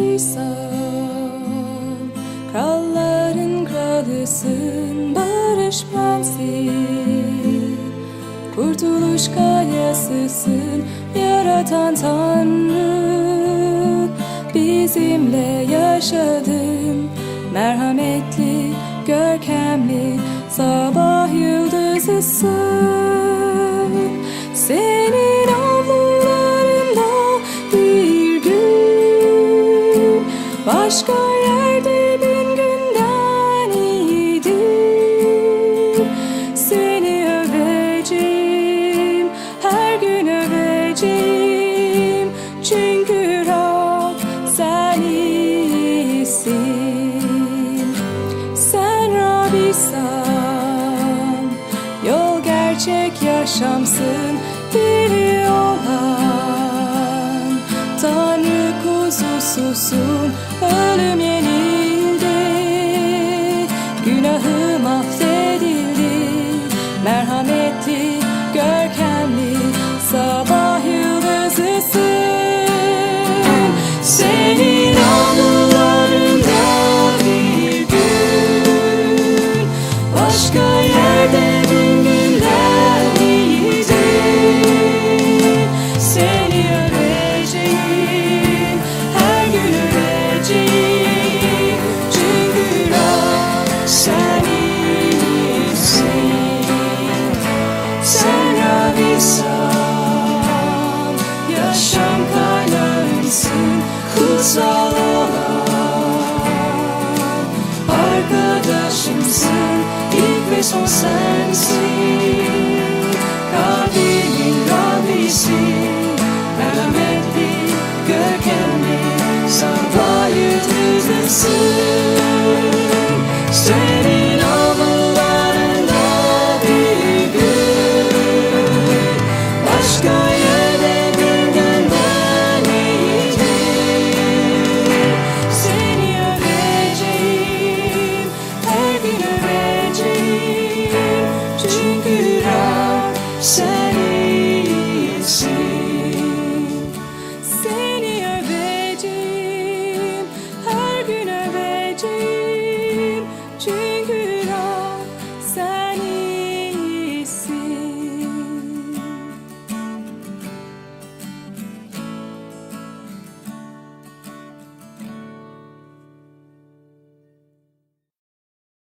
Rabbisan Kralların kralısın Barış prensin Kurtuluş kayasısın Yaratan Tanrı. Bizimle yaşadın Merhametli, görkemli Sabah yıldızısın. Senin Başka yerde bin günden iyidir Seni öveceğim, her gün öveceğim. Çünkü Rab sen iyisin. Sen Rabbisan Yol gerçek yaşamsın. Diri 소순 흐름이 some sense. Say